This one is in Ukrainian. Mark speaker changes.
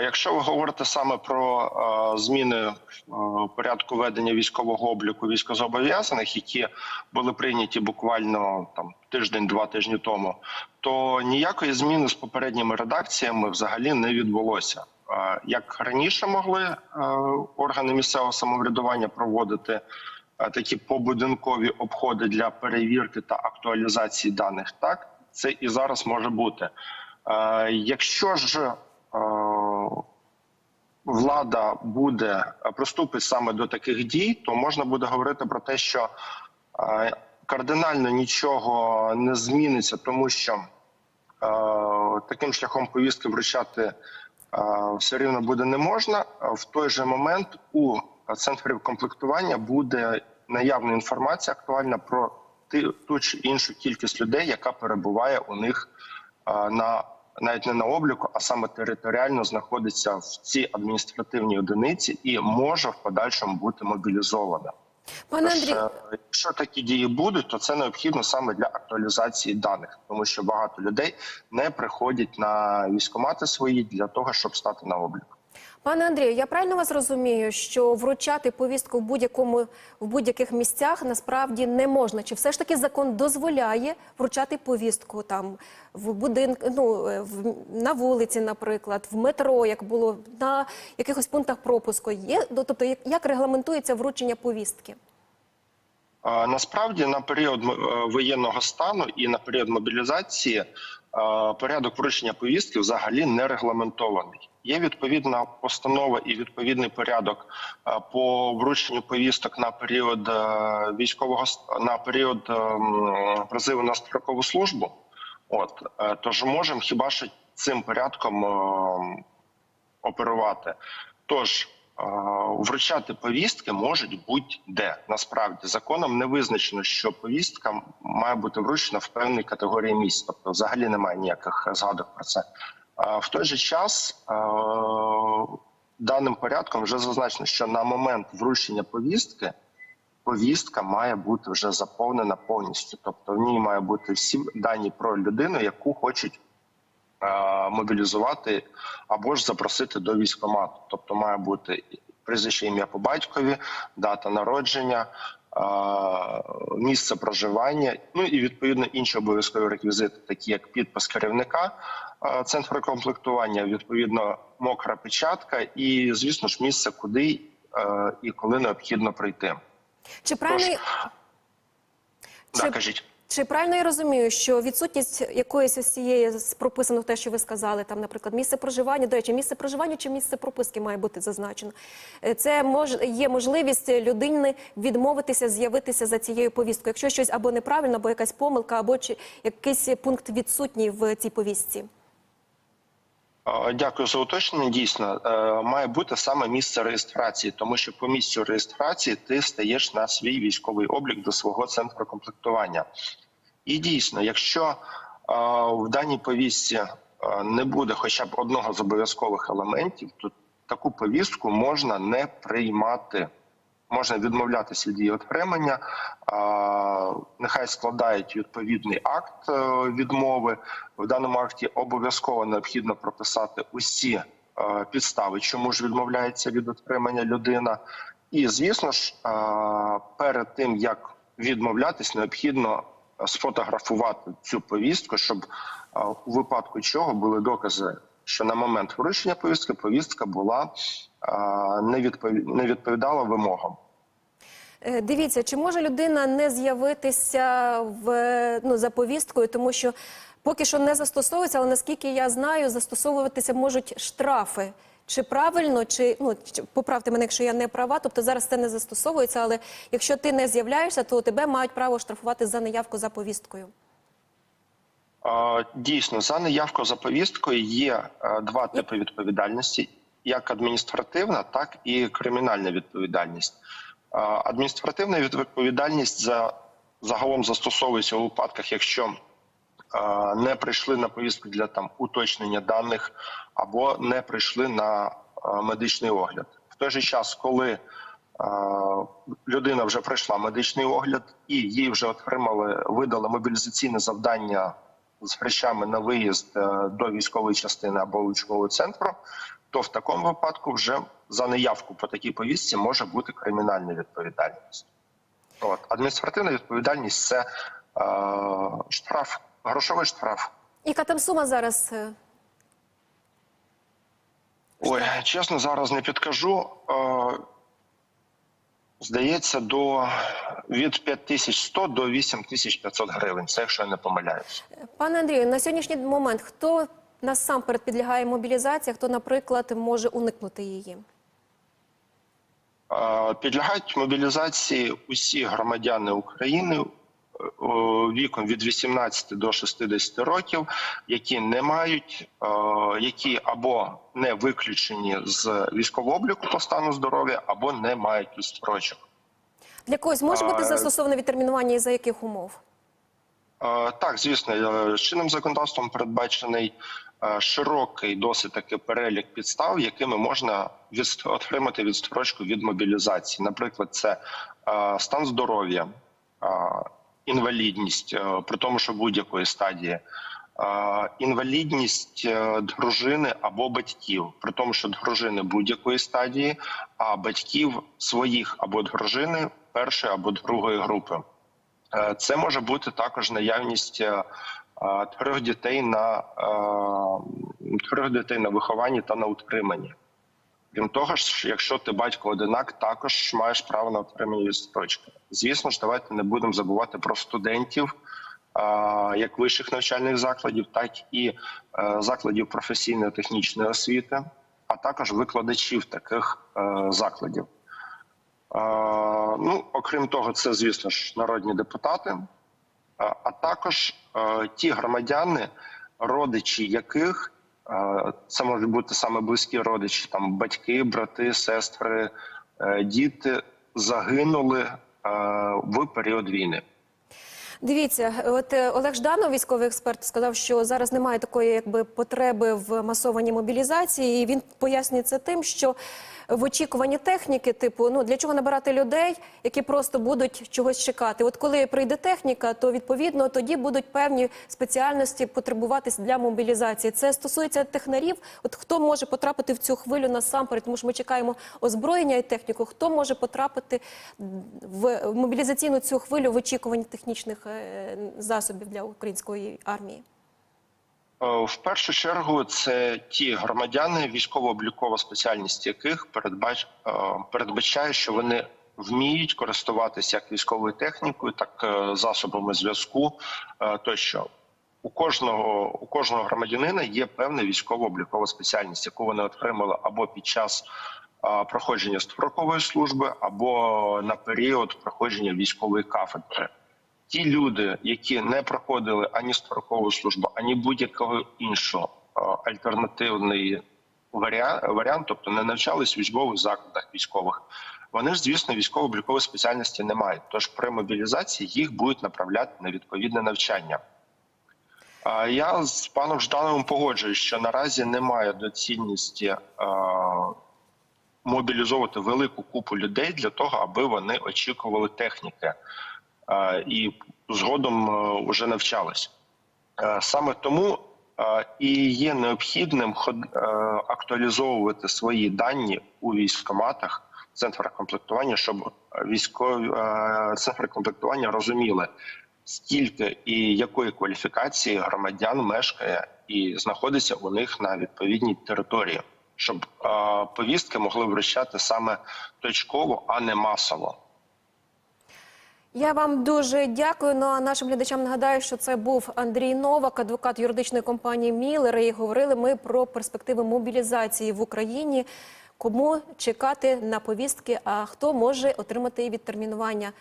Speaker 1: Якщо ви говорите саме про е, зміни е, порядку ведення військового обліку військовозобов'язаних, які були прийняті буквально там тиждень-два тижні тому, то ніякої зміни з попередніми редакціями взагалі не відбулося. Е, як раніше могли е, органи місцевого самоврядування проводити е, такі побудинкові обходи для перевірки та актуалізації даних, так це і зараз може бути. Е, Якщо ж влада буде е, приступить саме до таких дій, то можна буде говорити про те, що е, кардинально нічого не зміниться, тому що е, таким шляхом повістки вручати все рівно буде не можна. В той же момент у центрів комплектування буде наявна інформація актуальна про ту чи іншу кількість людей, яка перебуває у них на навіть не на обліку, а саме територіально знаходиться в цій адміністративній одиниці і може в подальшому бути мобілізована.
Speaker 2: Пане Андрій,
Speaker 1: е, якщо такі дії будуть, то це необхідно саме для актуалізації даних, тому що багато людей не приходять на військомати свої для того, щоб стати на облік.
Speaker 2: Пане Андрію, я правильно вас розумію, що вручати повістку в будь-якому в будь-яких місцях насправді не можна. Чи все ж таки закон дозволяє вручати повістку там в будинку, ну е, в на вулиці, наприклад, в метро, як було на якихось пунктах пропуску? Є ну, тобто, як, регламентується вручення повістки?
Speaker 1: Насправді на період е, воєнного стану і на період мобілізації порядок вручення повістки взагалі не регламентований. Є відповідна постанова і відповідний порядок е, по врученню повісток на період е, військового на період е, призиву на строкову службу. От е, тож можемо хіба що цим порядком е, оперувати. Тож е, вручати повістки можуть будь-де. Насправді законом не визначено, що повістка має бути вручена в певній категорії місць. Тобто, взагалі немає ніяких згадок про це. Е, В той же час е, даним порядком вже зазначено, що на момент вручення повістки повістка має бути вже заповнена повністю. Тобто в ній має бути всі дані про людину, яку хочуть е, мобілізувати або ж запросити до військкомату. Тобто має бути прізвище ім'я по батькові, дата народження, е, місце проживання, ну і відповідно інші обов'язкові реквізити, такі як підпис керівника е, центру комплектування, відповідно мокра печатка, і звісно ж місце, куди е, і коли необхідно прийти.
Speaker 2: Чи правильно Чи-
Speaker 1: кажіть.
Speaker 2: Чи правильно я розумію, що відсутність якоїсь ось цієї з- прописано те, що ви сказали, там, наприклад, місце проживання, до речі, місце проживання чи місце прописки має бути зазначено? Е, Це мож є можливість людини відмовитися, з'явитися за цією повісткою, якщо щось або неправильно, або якась помилка, або чи якийсь пункт відсутній в цій повістці.
Speaker 1: Дякую за уточнення. Дійсно, е, має бути саме місце реєстрації, тому що по місцю реєстрації ти стаєш на свій військовий облік до свого центру комплектування. І дійсно, якщо е, в даній повістці е, не буде хоча б одного з обов'язкових елементів, то таку повістку можна не приймати. Можна відмовлятися від її отримання, нехай складають відповідний акт е, відмови. В даному акті обов'язково необхідно прописати усі е, підстави, чому ж відмовляється від отримання людина. І звісно ж, е, перед тим як відмовлятись, необхідно сфотографувати цю повістку, щоб у випадку чого були докази, що на момент вручення повістки повістка була е, не відпові- не відповідала вимогам.
Speaker 2: Е, Дивіться, чи може людина не з'явитися в ну за повісткою, тому що поки що не застосовується, але наскільки я знаю, застосовуватися можуть штрафи. Чи правильно, чи ну поправте мене, якщо я не права, тобто зараз це не застосовується, але якщо ти не з'являєшся, то тебе мають право штрафувати за неявку за повісткою.
Speaker 1: Дійсно, за неявку за повісткою є е, два типи відповідальності: як адміністративна, так і кримінальна відповідальність. Адміністративна відповідальність за загалом застосовується у випадках, якщо е, не прийшли на повістку для там уточнення даних або не прийшли на е, медичний огляд. В той же час, коли людина вже пройшла медичний огляд і їй вже отримали, видали мобілізаційне завдання з речами на виїзд е, до військової частини або військового центру, то в такому випадку вже за неявку по такій повістці може бути кримінальна відповідальність. От адміністративна відповідальність це е, штраф, грошовий штраф.
Speaker 2: Яка там сума зараз? е,
Speaker 1: Ой, чесно, зараз не підкажу. Е, здається, до від 5100 до 8500 гривень. Це якщо я не помиляюсь.
Speaker 2: Пане Андрію, на сьогоднішній момент хто насамперед підлягає мобілізації, хто, наприклад, може уникнути її?
Speaker 1: Підлягають мобілізації усі громадяни України віком від 18 до 60 років, які не мають, е, які або не виключені з військового обліку по стану здоров'я, або не мають відстрочок.
Speaker 2: Для когось може бути
Speaker 1: А,
Speaker 2: застосоване відтермінування і за яких умов?
Speaker 1: Е, Так, звісно, е, чинним законодавством передбачений е, широкий досить таки перелік підстав, якими можна відст- отримати відстрочку від мобілізації. Наприклад, це е, стан здоров'я, е, інвалідність, е, при тому, що будь-якої стадії. е, Інвалідність е, дружини або батьків, при тому, що дружини будь-якої стадії, а батьків своїх або дружини першої або другої групи. Це може бути також наявність трьох дітей на трьох дітей на вихованні та на утриманні. Крім того ж, якщо ти батько одинак, також маєш право на отримання відстрочки. Звісно ж, давайте не будемо забувати про студентів, як вищих навчальних закладів, так і е, закладів професійної технічної освіти, а також викладачів таких е, закладів. Е, Ну, окрім того, це, звісно ж, народні депутати, а також ті громадяни, родичі яких це можуть бути саме близькі родичі, там батьки, брати, сестри, е, діти загинули е, в період війни.
Speaker 2: Дивіться, от е, Олег Жданов, військовий експерт, сказав, що зараз немає такої якби потреби в масованій мобілізації. І він пояснює це тим, що в очікуванні техніки, типу, ну для чого набирати людей, які просто будуть чогось чекати. От коли прийде техніка, то відповідно тоді будуть певні спеціальності потребуватись для мобілізації. Це стосується технарів. От хто може потрапити в цю хвилю насамперед, тому що ми чекаємо озброєння і техніку. Хто може потрапити в мобілізаційну цю хвилю в очікуванні технічних е, засобів для української армії?
Speaker 1: Е, В першу чергу це ті громадяни, військово-облікова спеціальність яких передбач, е, передбачає, що вони вміють користуватися як військовою технікою, так е, засобами зв'язку. Тощо у кожного у кожного громадянина є певна військово-облікова спеціальність, яку вони отримали або під час проходження строкової служби, або на період проходження військової кафедри ті люди, які не проходили ані строкову службу, ані будь-якого іншого альтернативний варіант, тобто не навчались в військових закладах військових. Вони ж, звісно, військово-облікової спеціальності не мають. Тож при мобілізації їх будуть направляти на відповідне навчання. Я з паном Ждановим погоджуюсь, що наразі немає доцільності мобілізовувати велику купу людей для того, аби вони очікували техніки і згодом е, вже навчались. Е, Саме тому е, і є необхідним актуалізовувати свої дані у військкоматах, центрах комплектування, щоб військові центри комплектування розуміли, скільки і якої кваліфікації громадян мешкає і знаходиться у них на відповідній території, щоб повістки могли вручати саме точково, а не масово.
Speaker 2: Я вам дуже дякую. Ну а нашим глядачам нагадаю, що це був Андрій Новак, адвокат юридичної компанії Мілер. І говорили ми про перспективи мобілізації в Україні. Кому чекати на повістки, а хто може отримати відтермінування